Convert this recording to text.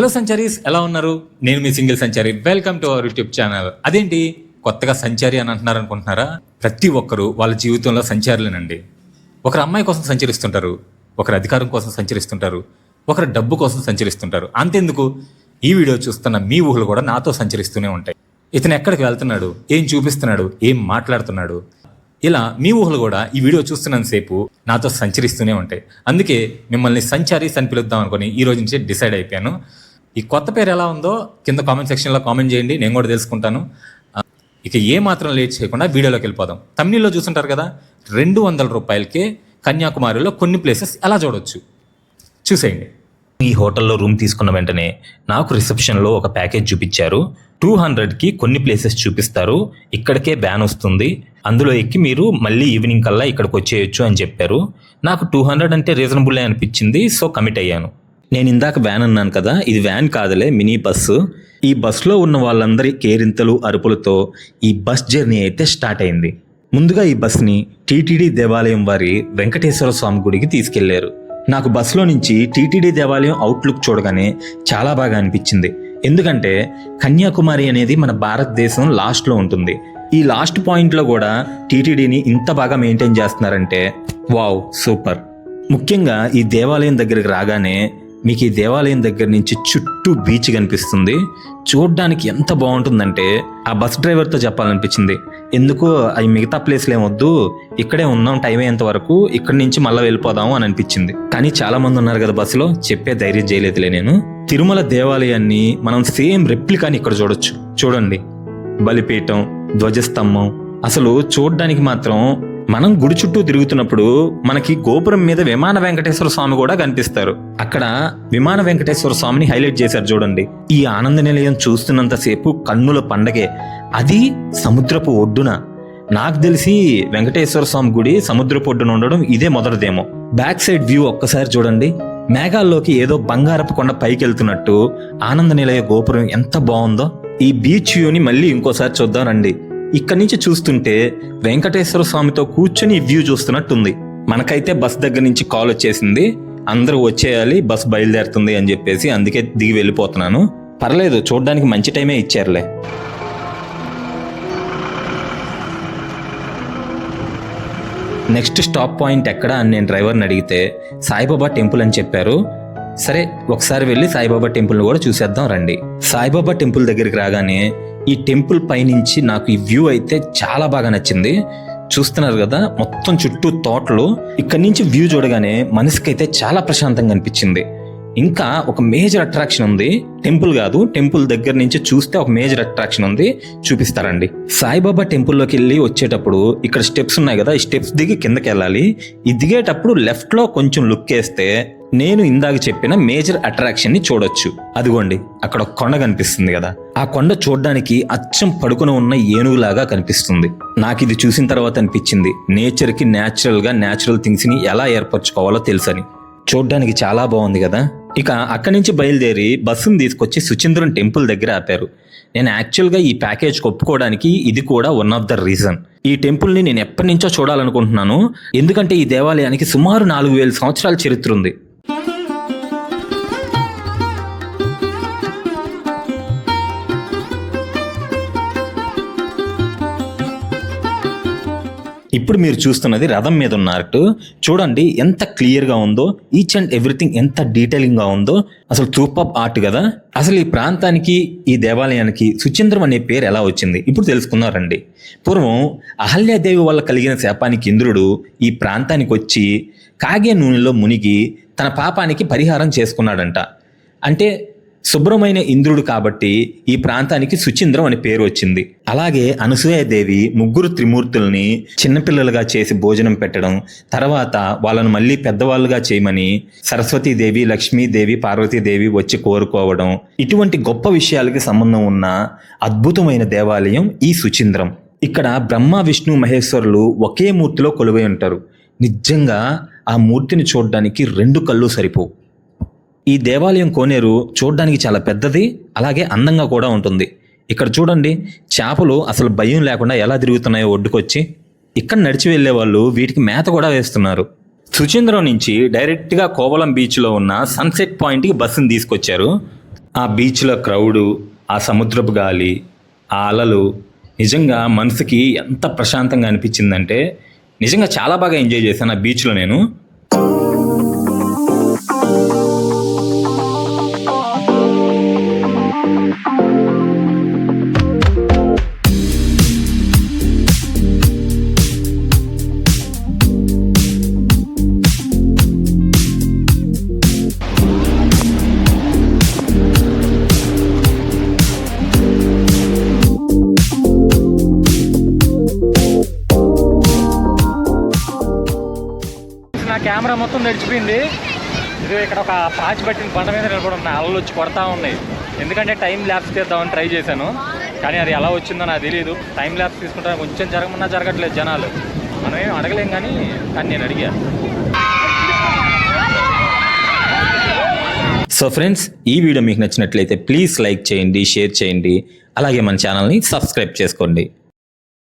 Hello సంచారీస్ ఎలా ఉన్నారు? నేను మీ single Sanchari. Welcome to our YouTube channel అదేంటి? కొత్తగా సంచారి అని అంటున్నారు అనుకుంటున్నారా ప్రతి ఒక్కరు వాళ్ళ జీవితంలో సంచారులేనండి. ఒకరు అమ్మాయి కోసం సంచరిస్తుంటారు ఒకరు అధికారం కోసం సంచరిస్తుంటారు ఒకరు డబ్బు కోసం సంచరిస్తుంటారు. అంతెందుకు? ఈ వీడియో చూస్తున్న మీ ఊహలు కూడా నాతో సంచరిస్తూనే ఉంటాయి. ఇతను ఎక్కడికి వెళ్తున్నాడు? ఏం చూపిస్తున్నాడు? ఏం మాట్లాడుతున్నాడు? ఇలా మీ ఊహలు కూడా ఈ వీడియో చూస్తున్నంతసేపు నాతో సంచరిస్తూనే ఉంటాయి. అందుకే మిమ్మల్ని సంచారీస్ అని పిలుద్దాం అనుకుని ఈ రోజు నుంచి డిసైడ్ అయిపోయాను. ఈ కొత్త పేరు ఎలా ఉందో కింద కామెంట్ సెక్షన్లో కామెంట్ చేయండి నేను కూడా తెలుసుకుంటాను. ఇక ఏ మాత్రం లేట్ చేయకుండా వీడియోలోకి వెళ్ళిపోదాం. తమిళలో చూసుంటారు కదా రెండు వందల రూపాయలకే కన్యాకుమారిలో కొన్ని ప్లేసెస్ ఎలా చూడొచ్చు? చూసేయండి. ఈ హోటల్లో రూమ్ తీసుకున్న వెంటనే నాకు రిసెప్షన్లో ఒక ప్యాకేజ్ చూపించారు. టూ హండ్రెడ్కి కొన్ని ప్లేసెస్ చూపిస్తారు. ఇక్కడికే బ్యాన్ వస్తుంది. అందులో ఎక్కి మీరు మళ్ళీ ఈవినింగ్ కల్లా ఇక్కడికి వచ్చేయచ్చు అని చెప్పారు. నాకు టూ హండ్రెడ్ అంటే రీజనబుల్ అనిపించింది సో కమిట్ అయ్యాను. నేను ఇందాక వ్యాన్ అన్నాను కదా ఇది వ్యాన్ కాదులే మినీ బస్సు ఈ బస్సులో ఉన్న వాళ్ళందరి కేరింతలు అరుపులతో ఈ బస్ జర్నీ అయితే స్టార్ట్ అయింది. ముందుగా ఈ బస్ని టీటీడీ దేవాలయం వారి వెంకటేశ్వర స్వామి గుడికి తీసుకెళ్ళారు. నాకు బస్సులో నుంచి టీటీడీ దేవాలయం అవుట్లుక్ చూడగానే చాలా బాగా అనిపించింది. ఎందుకంటే కన్యాకుమారి అనేది మన భారతదేశం లాస్ట్లో ఉంటుంది. ఈ లాస్ట్ పాయింట్లో కూడా టీటీడీని ఇంత బాగా మెయింటైన్ చేస్తున్నారంటే వావ్ సూపర్ ముఖ్యంగా ఈ దేవాలయం దగ్గరికి రాగానే మీకు ఈ దేవాలయం దగ్గర నుంచి చుట్టూ బీచ్ కనిపిస్తుంది. చూడడానికి ఎంత బాగుంటుందంటే ఆ బస్ డ్రైవర్తో చెప్పాలనిపించింది. ఎందుకు అవి మిగతా ప్లేస్లు ఏమొద్దు ఇక్కడే ఉన్నాం టైం అయ్యేంత వరకు ఇక్కడి నుంచి మళ్ళీ వెళ్ళిపోదాము అని అనిపించింది. కానీ చాలా మంది ఉన్నారు కదా బస్సులో చెప్పే ధైర్యం చేయలేదులే నేను. తిరుమల దేవాలయాన్ని మనం సేమ్ రెప్లికాని ఇక్కడ చూడొచ్చు. చూడండి. బలిపీఠం ధ్వజస్తంభం. అసలు చూడడానికి మాత్రం మనం గుడి చుట్టూ తిరుగుతున్నప్పుడు మనకి గోపురం మీద విమాన వెంకటేశ్వర స్వామి కూడా కనిపిస్తారు. అక్కడ విమాన వెంకటేశ్వర స్వామిని హైలైట్ చేశారు చూడండి. ఈ ఆనంద నిలయం చూస్తున్నంతసేపు కన్నుల పండగే. అది సముద్రపు ఒడ్డున. నాకు తెలిసి వెంకటేశ్వర స్వామి గుడి సముద్రపు ఒడ్డున ఉండడం ఇదే మొదటిదేమో. బ్యాక్ సైడ్ వ్యూ ఒక్కసారి చూడండి. మేఘాల్లోకి ఏదో బంగారపు కొండ పైకి వెళ్తున్నట్టు ఆనంద నిలయ గోపురం ఎంత బాగుందో. ఈ బీచ్ వ్యూని మళ్ళీ ఇంకోసారి చూద్దాం రండి. ఇక్కడి నుంచి చూస్తుంటే వెంకటేశ్వర స్వామితో కూర్చొని వ్యూ చూస్తున్నట్టుంది. మనకైతే బస్ దగ్గర నుంచి కాల్ వచ్చేసింది. అందరూ వచ్చేయాలి బస్ బయలుదేరుతుంది అని చెప్పేసి అందుకే దిగి వెళ్ళిపోతున్నాను. పర్లేదు చూడడానికి మంచి టైమే ఇచ్చారులే. నెక్స్ట్ స్టాప్ పాయింట్ ఎక్కడ అని నేను డ్రైవర్ని అడిగితే సాయిబాబా టెంపుల్ అని చెప్పారు. సరే ఒకసారి వెళ్ళి సాయిబాబా టెంపుల్ని కూడా చూసేద్దాం రండి. సాయిబాబా టెంపుల్ దగ్గరికి రాగానే ఈ టెంపుల్ పైనుంచి నాకు ఈ వ్యూ అయితే చాలా బాగా నచ్చింది. చూస్తున్నారు కదా మొత్తం చుట్టూ తోటలు. ఇక్కడి నుంచి వ్యూ చూడగానే మనసుకైతే చాలా ప్రశాంతంగా అనిపించింది. ఇంకా ఒక మేజర్ అట్రాక్షన్ ఉంది. టెంపుల్ కాదు టెంపుల్ దగ్గర నుంచి చూస్తే ఒక మేజర్ అట్రాక్షన్ ఉంది. చూపిస్తారండి. సాయిబాబా టెంపుల్లోకి వెళ్ళి వచ్చేటప్పుడు ఇక్కడ స్టెప్స్ ఉన్నాయి కదా ఈ స్టెప్స్ దిగి కిందకి వెళ్ళాలి. ఈ దిగేటప్పుడు లెఫ్ట్లో కొంచెం లుక్ వేస్తే నేను ఇందాక చెప్పిన మేజర్ అట్రాక్షన్ని చూడొచ్చు. అదిగోండి అక్కడ ఒక కొండ కనిపిస్తుంది కదా. ఆ కొండ చూడడానికి అచ్చం పడుకుని ఉన్న ఏనుగులాగా కనిపిస్తుంది. నాకు ఇది చూసిన తర్వాత అనిపించింది నేచర్కి న్యాచురల్గా న్యాచురల్ థింగ్స్ని ఎలా ఏర్పరచుకోవాలో తెలుసని. చూడ్డానికి చాలా బాగుంది కదా. ఇక అక్కడి నుంచి బయలుదేరి బస్సును తీసుకొచ్చి సుచంద్రం టెంపుల్ దగ్గర ఆపారు. నేను యాక్చువల్గా ఈ ప్యాకేజ్ ఒప్పుకోవడానికి ఇది కూడా వన్ ఆఫ్ ద రీజన్ ఈ టెంపుల్ని నేను ఎప్పటి నుంచో చూడాలనుకుంటున్నాను. ఎందుకంటే ఈ దేవాలయానికి సుమారు నాలుగు వేల సంవత్సరాల చరిత్ర ఉంది. ఇప్పుడు మీరు చూస్తున్నది రథం మీద ఉన్న ఆర్ట్ చూడండి ఎంత క్లియర్గా ఉందో ఈచ్ అండ్ ఎవ్రీథింగ్ ఎంత డీటెయిలింగ్గా ఉందో. అసలు సూపర్ ఆర్ట్ కదా. అసలు ఈ ప్రాంతానికి ఈ దేవాలయానికి సుచంద్రం అనే పేరు ఎలా వచ్చింది? ఇప్పుడు తెలుసుకున్నారండి పూర్వం అహల్యాదేవి వల్ల కలిగిన శాపానికి ఇంద్రుడు ఈ ప్రాంతానికి వచ్చి కాగే నూనెలో మునిగి తన పాపానికి పరిహారం చేసుకున్నాడంట. అంటే శుభ్రమైన ఇంద్రుడు కాబట్టి ఈ ప్రాంతానికి సుచింద్రం అనే పేరు వచ్చింది. అలాగే అనసూయాదేవి ముగ్గురు త్రిమూర్తుల్ని చిన్నపిల్లలుగా చేసి భోజనం పెట్టడం తర్వాత వాళ్ళను మళ్ళీ పెద్దవాళ్ళుగా చేయమని సరస్వతీదేవి లక్ష్మీదేవి పార్వతీదేవి వచ్చి కోరుకోవడం ఇటువంటి గొప్ప విషయాలకి సంబంధం ఉన్న అద్భుతమైన దేవాలయం ఈ సుచింద్రం. ఇక్కడ బ్రహ్మ విష్ణు మహేశ్వరులు ఒకే మూర్తిలో కొలువై ఉంటారు. నిజంగా ఆ మూర్తిని చూడడానికి రెండు కళ్ళు సరిపోవు. ఈ దేవాలయం కోనేరు చూడడానికి చాలా పెద్దది అలాగే అందంగా కూడా ఉంటుంది. ఇక్కడ చూడండి చేపలు అసలు భయం లేకుండా ఎలా తిరుగుతున్నాయో ఒడ్డుకొచ్చి ఇక్కడ నడిచి వెళ్ళే వాళ్ళు వీటికి మేత కూడా వేస్తున్నారు. సుచంద్రం నుంచి డైరెక్ట్గా కోవలం బీచ్లో ఉన్న సన్సెట్ పాయింట్కి బస్సును తీసుకొచ్చారు. ఆ బీచ్లో క్రౌడు ఆ సముద్రపు గాలి ఆ అలలు నిజంగా మనసుకి ఎంత ప్రశాంతంగా అనిపించిందంటే నిజంగా చాలా బాగా ఎంజాయ్ చేశాను ఆ బీచ్లో నేను. కెమెరా నడిచిపోయింది. ఇది ఇక్కడ ఒక పాచి పట్టిన బండ మీద నిలబడి ఉన్నాయి అలలు వచ్చి కొడతా ఉన్నాయి. ఎందుకంటే టైం ల్యాబ్స్ తీద్దామని ట్రై చేశాను. కానీ అది ఎలా వచ్చిందో నాకు తెలియదు టైం ల్యాబ్స్ తీసుకుంటే కొంచెం జరగమన్నా జరగట్లేదు జనాలు. మనం ఏం అడగలేం కానీ కానీ నేను అడిగా. సో ఫ్రెండ్స్ ఈ వీడియో మీకు నచ్చినట్లయితే ప్లీజ్ లైక్ చేయండి షేర్ చేయండి. అలాగే మన ఛానల్ని సబ్స్క్రైబ్ చేసుకోండి.